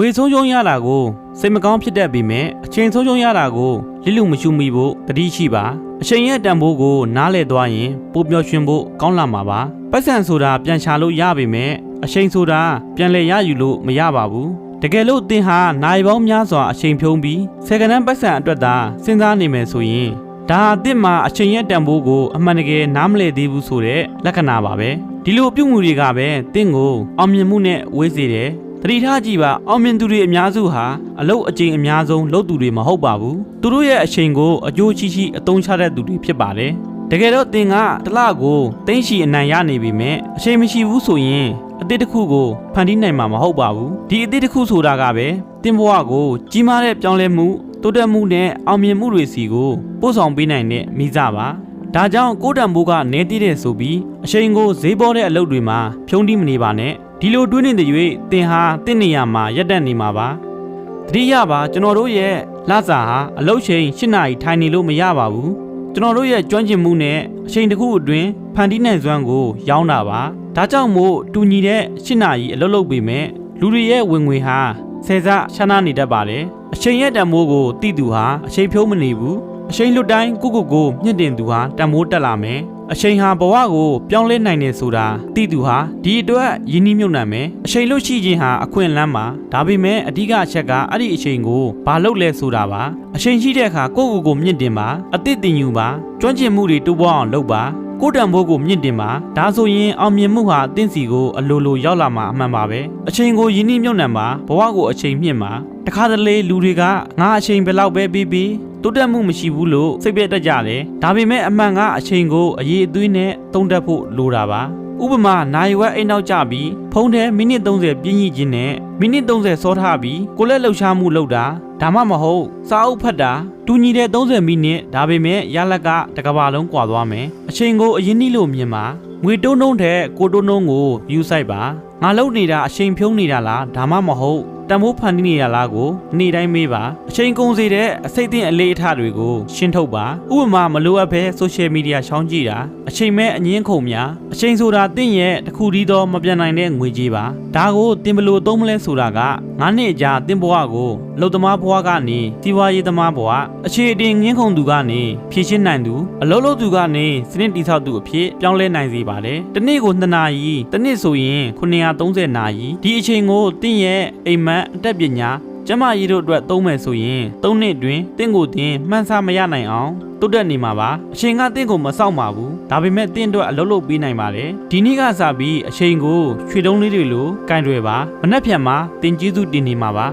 ငွေဆုံးရှုံးရတာကိုစိတ်မကောင်းဖြစ်တတ်ပေမဲ့အချိန်ဆုံးရှုံးရတာကိုလိလူမရှုမိဖို့တတိရှိပါအချိန်ရဲ့တန်ဖိုးကိုနားလည်သွားရင်ပိုပျော်ရွှင်ဖို့ကောင်းလာမှာပါပတ်စံဆိုတာပြန်ရှာလို့ရပေမဲ့အချိန်ဆိုတာပြန်လဲရယူလို့မရပါဘူးတကယ်လို့သင်ဟာနိုင်ပေါင်းများစွာအချိန်ဖြုံးပြီးဆယ်ကနန်းပတ်စံအတွက်သာစဉ်းစားနေမယ်ဆိုရင်ဒါအစ်စ်မှာအချိန်ရဲ့တန်ဖိုးကိုအမှန်တကယ်နားမလည်သေးဘူးဆိုတဲ့လက္ခဏာပါပဲဒီလိုပြုမှုတွေကပဲသင်ကိုအောင်မြင်မှုနဲ့ဝေးစေတယ် တတိထားကြည့်ပါအောင်မြင်သူတွေအများစုဟာအလုတ်အကျင့်အများဆုံးလုပ်သူတွေမဟုတ်ပါဘူးသူတို့ရဲ့အချိန်ကိုအကျိုးရှိရှိအသုံးချတဲ့သူတွေဖြစ်ပါတယ်တကယ်တော့သင်ကတစ်လကိုတင်းရှိအနိုင်ရနေပြီမဲ့အချိန်မရှိဘူးဆိုရင်အသစ်တစ်ခုကိုဖန်တီးနိုင်မှာမဟုတ်ပါဘူးဒီအသစ်တစ်ခုဆိုတာကပဲသင်ဘဝကိုကြီးမားတဲ့ပြောင်းလဲမှုတိုးတက်မှုနဲ့အောင်မြင်မှုတွေစီကိုပို့ဆောင်ပေးနိုင်တဲ့မိစားပါဒါကြောင့်ကိုယ်တံမိုးကနေတည်တဲ့ဆိုပြီးအချိန်ကိုဈေးပေါ်တဲ့အလုပ်တွေမှာဖြုံးတိမနေပါနဲ့ ဒီလိုတွေးနေတဲ့၍သင်ဟာတင့်နေရမှာရက်တက်နေမှာပါတတိယပါကျွန်တော်တို့ရဲ့လစာဟာအလုပ်ချိန်၈နာရီထိုင်နေလို့မရပါဘူးကျွန်တော်တို့ရဲ့ကျွမ်းကျင်မှုနဲ့အချိန်တစ်ခုအတွင်းဖန်တီးနိုင်စွမ်းကို ရောင်းတာပါဒါကြောင့်မို့တူညီတဲ့၈နာရီအလုပ်လုပ်ပေမဲ့လူတွေရဲ့ဝင်ငွေဟာဆယ်ဆရှားနာနေတတ်ပါတယ်အချိန်ရဲ့တန်ဖိုးကိုတိသူဟာအချိန်ဖြုံးမနေဘူး အချိန်လွတ်တိုင်းကိုကိုကိုမြင့်တင်သူဟာတန်ဖိုးတက်လာမယ်အချိန်ဟာဘဝကိုပြောင်းလဲနိုင်တယ်ဆိုတာတိသူဟာဒီအတွက်ယဉ်နှီးမြုပ်နှံမယ်အချိန်လွတ်ရှိခြင်းဟာအခွင့်အလမ်းပါဒါပေမဲ့အဓိကအချက်ကအဲ့ဒီအချိန်ကိုဘာလုပ်လဲဆိုတာပါအချိန်ရှိတဲ့အခါကိုကိုကိုမြင့်တင်ပါအသစ်တင်ယူပါကျွမ်းကျင်မှုတွေတိုးပွားအောင်လုပ်ပါ ကိုယ်တံမိုးကိုမြင့်တင်ပါဒါဆိုရင်အောင်မြင်မှုဟာတင့်စီကိုအလိုလိုရောက်လာမှာအမှန်ပါပဲအချိန်ကိုယဉ်နှီးမြုပ်နှံပါဘဝကိုအချိန်မြင့်ပါတခါတလေလူတွေကငါအချိန်ဘယ်လောက်ပဲပြီးပြီးတိုးတက်မှုမရှိဘူးလို့စိတ်ပြတ်တတ်ကြတယ်ဒါပေမဲ့အမှန်ကအချိန်ကိုအရေးအသွေးနဲ့သုံးတတ်ဖို့လိုတာပါ ဥပမာနိုင်ဝက်အိမ်နောက်ကြပြီးဖုန်းထဲမိနစ်30ပြည့်ညှိခြင်းနဲ့မိနစ်30စောထားပြီးကိုလက်လှုပ်ရှားမှုလုပ်တာဒါမှမဟုတ်စာအုပ်ဖတ်တာတူညီတဲ့30မိနစ်ဒါပေမဲ့ရလက်ကတစ်ကဘာလုံးကွာသွားမယ်အချိန်ကိုအရင်နှီးလို့မြင်ပါငွေတုံးတုံးတဲ့ကိုတုံးတုံးကိုယူဆိုင်ပါငါလုပ်နေတာအချိန်ဖြုံးနေတာလားဒါမှမဟုတ် တန်ဖိုးဖန်တီးနေတာလားကိုနေ့တိုင်းမေးပါအချိန်ကုန်စေတဲ့အစိတ်အသင့်အလေးအထတွေကိုရှင်းထုတ်ပါဥပမာမလိုအပ်ဘဲဆိုရှယ်မီဒီယာရှောင်းကြည့်တာအချိန်မဲ့အငင်းခုန်များအချိန်ဆိုတာတင့်ရဲ့တစ်ခုတည်းသောမပြန်နိုင်တဲ့ငွေကြေးပါဒါကိုတင်ဘလို့သုံးမလဲဆိုတာက ငါးနှစ်အကြာတင်ဘဝကိုလုံသမားဘဝကနေစီးပွားရေးသမားဘဝအခြေအတင်ငင်းခုန်သူကနေဖြည့်ရှင်းနိုင်သူအလုံးလုံးသူကနေစနစ်တိဆောက်သူအဖြစ်ပြောင်းလဲနိုင်စေပါတယ်တစ်နေ့ကို2နာရီတစ်နှစ်ဆိုရင်930နာရီဒီအချိန်ကိုတင့်ရဲ့အိမ်မက်အတက်ပညာကျမကြီးတို့အတွက်သုံးမယ်ဆိုရင်၃နှစ်အတွင်းတင့်ကိုတင်မှန်းဆမရနိုင်အောင်တိုးတက်နေမှာပါအချိန်ကတင့်ကိုမစောင့်ပါဘူး ဒါပေမဲ့တင့်အတွက်အလုပ်လုပ်ပေးနိုင်ပါတယ်ဒီနေ့ကစပြီးအချိန်ကိုရွှေတုံးလေးတွေလိုကင်တွယ်ပါမနှက်ဖြန်မှာတင်ကျေးဇူးတင်နေမှာပါ